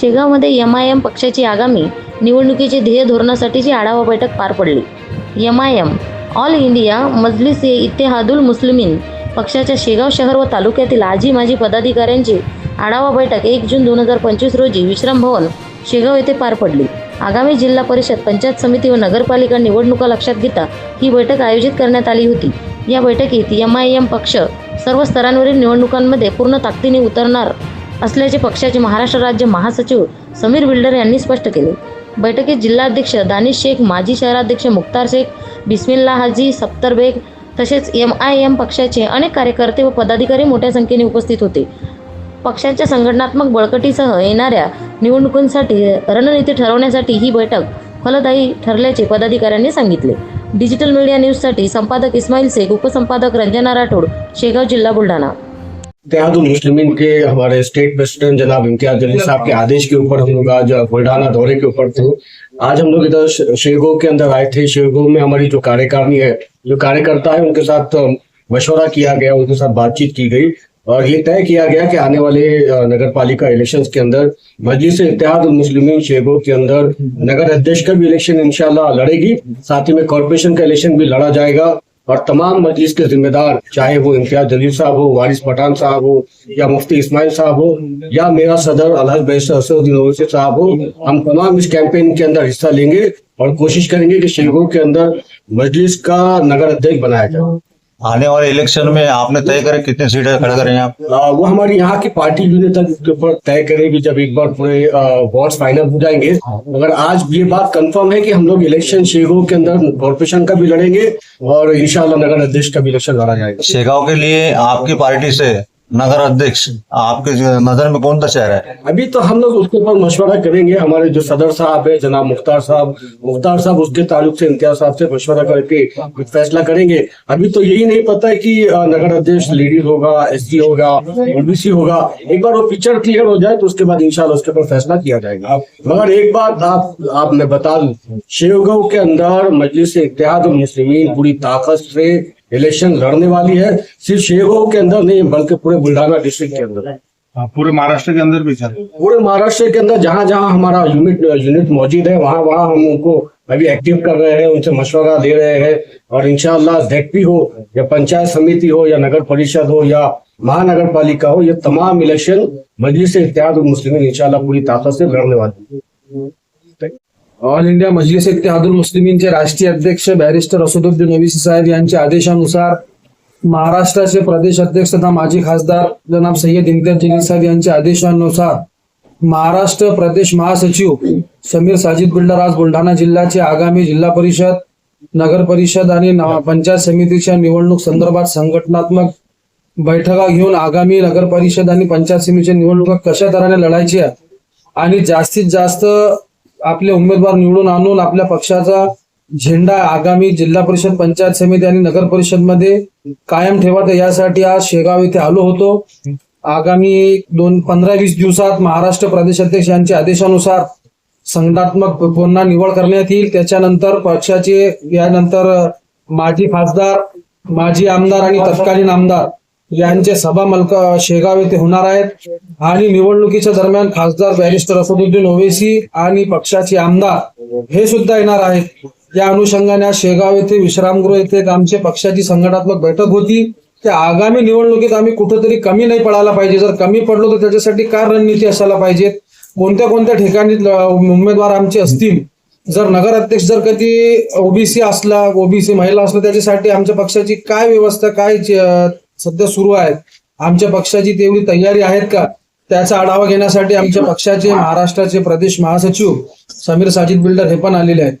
शेगावमध्ये M I M पक्षाची आगामी निवडणुकीची ध्येय धोरणासाठीची आढावा बैठक पार पडली. M I M all India Majlis e Ittehadul Muslimeen पक्षाच्या शेगाव शहर व तालुक्यातील आजी माजी पदाधिकाऱ्यांची आढावा बैठक एक जून दोन हजार पंचवीस रोजी विश्राम भवन शेगाव येथे पार पडली. आगामी जिल्हा परिषद पंचायत समिती व नगरपालिका निवडणुका लक्षात घेता ही बैठक आयोजित करण्यात आली होती. या बैठकीत एम आय एम पक्ष सर्व स्तरांवरील निवडणुकांमध्ये पूर्ण ताकदीने उतरणार असल्याचे पक्षाचे महाराष्ट्र राज्य महासचिव समीर बिल्डर यांनी स्पष्ट केले. बैठकीत जिल्हाध्यक्ष दानिश शेख माजी शहराध्यक्ष मुख्तार शेख बिस्मिल्ला हाजी सप्तर बेग तसेच एम आय एम पक्षाचे अनेक कार्यकर्ते व पदाधिकारी मोठ्या संख्येने उपस्थित होते. पक्षाच्या संघटनात्मक बळकटीसह येणाऱ्या निवडणुकांसाठी रणनीती ठरवण्यासाठी ही बैठक फलदायी ठरल्याचे पदाधिकाऱ्यांनी सांगितले. डिजिटल मीडिया न्यूजसाठी संपादक इस्माईल शेख उपसंपादक रंजना राठोड शेगाव जिल्हा बुलढाणा. इत्तेहादुल मुस्लिमीन के हमारे स्टेट प्रेसिडेंट जनाब इम्तियाज़ जलील साहब के आदेश के ऊपर हम लोग आज बुल्ढाना दौरे के ऊपर थे। आज हम लोग इधर शेरगो के अंदर आए थे। शेरगो में हमारी जो कार्यकारिणी है, जो कार्यकर्ता है, उनके साथ मशवरा किया गया, उनके साथ बातचीत की गई। और ये तय किया गया कि आने वाले नगर पालिका इलेक्शन के अंदर, मजलिस इत्तेहादुल मुस्लिमीन शेरगो के अंदर नगर अध्यक्ष का भी इलेक्शन इंशाल्लाह लड़ेगी। साथ ही में कॉरपोरेशन का इलेक्शन भी लड़ा जाएगा। और तमाम मजलिस के जिम्मेदार, चाहे वो इम्तियाज़ जलील साहब हो, वारिस पठान साहब हो, या मुफ्ती इस्माइल साहब हो, या मेरा सदर अलहज बैसर असदुद्दीन ओवैसी साहब हो, हम तमाम इस कैंपेन के अंदर हिस्सा लेंगे और कोशिश करेंगे कि शेखों के अंदर मजलिस का नगर अध्यक्ष बनाया जाए। आने वाले इलेक्शन में आपने तय करे कितनी सीटें खड़ा करेंगे आप? आ, वो हमारी यहाँ की पार्टी भी तक इसके ऊपर तय करेगी जब एक बार पूरे वॉर्ड फाइनल हो जाएँगे। मगर आज ये बात कंफर्म है कि हम लोग इलेक्शन शेगो के अंदर कॉर्पोरेशन का भी लड़ेंगे और इंशाल्लाह नगर अध्यक्ष का भी इलेक्शन लड़ा जाएगा। शेगांव के लिए आपकी पार्टी से नगर अध्यक्ष, आपके नज़र में कौन सा चेहरा है? अभी तो हम लोग उसके ऊपर मशवरा करेंगे। हमारे जो सदर साहब है, जनाब मुख्तार साहब मुख्तार साहब उसके ताल्लुक से, इम्तियाज़ साहब से मशवरा करके फैसला करेंगे। अभी तो यही नहीं पता है कि नगर अध्यक्ष लेडीज़ होगा एस होगा, ओबीसी होगा। एक बार वो पिक्चर क्लियर हो जाए तो उसके बाद इंशाल्लाह उसके ऊपर फैसला किया जाएगा। मगर एक बात आप आप मैं बता दूँ, शेवगांव के अंदर मजलिस इत्तेहाद मुस्लिमीन पूरी ताकत से इलेक्शन लड़ने वाली है सिर्फ़ शेवगांव के अंदर नहीं बल्कि पूरे बुल्ढाना डिस्ट्रिक्ट के अंदर। हाँ, पूरे महाराष्ट्र के अंदर भी चल पूरे महाराष्ट्र के अंदर जहाँ जहाँ हमारा यूनिट यूनिट मौजूद है वहाँ वहाँ हम उनको अभी एक्टिव कर रहे हैं उनसे मशवरा दे रहे हैं। और इंशाल्लाह जेडपी हो या पंचायत समिति हो या नगर परिषद हो या महानगर पालिका हो ये तमाम इलेक्शन मजलिस इत्तेहाद मुस्लिम इंशाल्लाह पूरी ताकत से लड़ने वाली। है ऑल इंडिया मजलिस इत्तेहादुल मुस्लिमींचे राष्ट्रीय अध्यक्ष बॅरिस्टर असदुद्दीन ओवीसी साहेब यांच्या आदेशानुसार महाराष्ट्राचे प्रदेश अध्यक्ष तथा माजी खासदार जनाब सय्यद इम्तियाज जलील साहेब यांच्या आदेशानुसार महाराष्ट्र प्रदेश महासचिव समीर साजिद बिल्डर आज बुलढाणा जिल्ह्याचे आगामी जिल्हा परिषद नगर परिषद आणि पंचायत समितीच्या निवडणूक संदर्भात संघटनात्मक बैठका घेऊन आगामी नगर परिषद आणि पंचायत समितीच्या निवडणुका कशा तऱ्हेने लढायच्या आणि जास्तीत जास्त आपले उमेदवार निवडून आणून आपल्या पक्षाचा झेंडा आगामी जिल्हा परिषद पंचायत समिती आणि नगर परिषदमध्ये कायम ठेवायचा यासाठी आज शेगाव येथे आलो होतो. आगामी दोन पंधरा वीस दिवसात महाराष्ट्र प्रदेश अध्यक्ष यांच्या आदेशानुसार संघटनात्मक पुन्हा निवड करण्यात येईल. त्याच्यानंतर पक्षाचे यानंतर माजी खासदार माजी आमदार आणि तत्कालीन आमदार म्हणजे यांचे सभा मलक शेगाव येथे होणार आहेत. आणि निवडणुकीच्या दरम्यान खासदार बॅरिस्टर असदुद्दीन ओवेसी आणि पक्षाचे आमदार हे सुद्धा येणार आहेत. या अनुषंगाने आज शेगाव येथे विश्रामगृह येथे आमचे आमच्या पक्षाची संघटनात्मक बैठक होती. त्या आगामी निवडणुकीत आम्ही कुठेतरी कमी नाही पडायला पाहिजे. जर कमी पडलो तर त्याच्यासाठी काय रणनीती असायला पाहिजेत कोणत्या कोणत्या ठिकाणी उमेदवार आमचे असतील? जर नगर अध्यक्ष जर कधी ओबीसी असला ओबीसी महिला असला त्याच्यासाठी आमच्या पक्षाची काय व्यवस्था काय सध्या सुरू आहे आमच्या पक्षाची तेवढी तयारी आहेत का? त्याचा आढावा घेण्यासाठी आमच्या पक्षाचे महाराष्ट्राचे प्रदेश महासचिव समीर साजिद बिल्डर हे पण आलेले आहेत.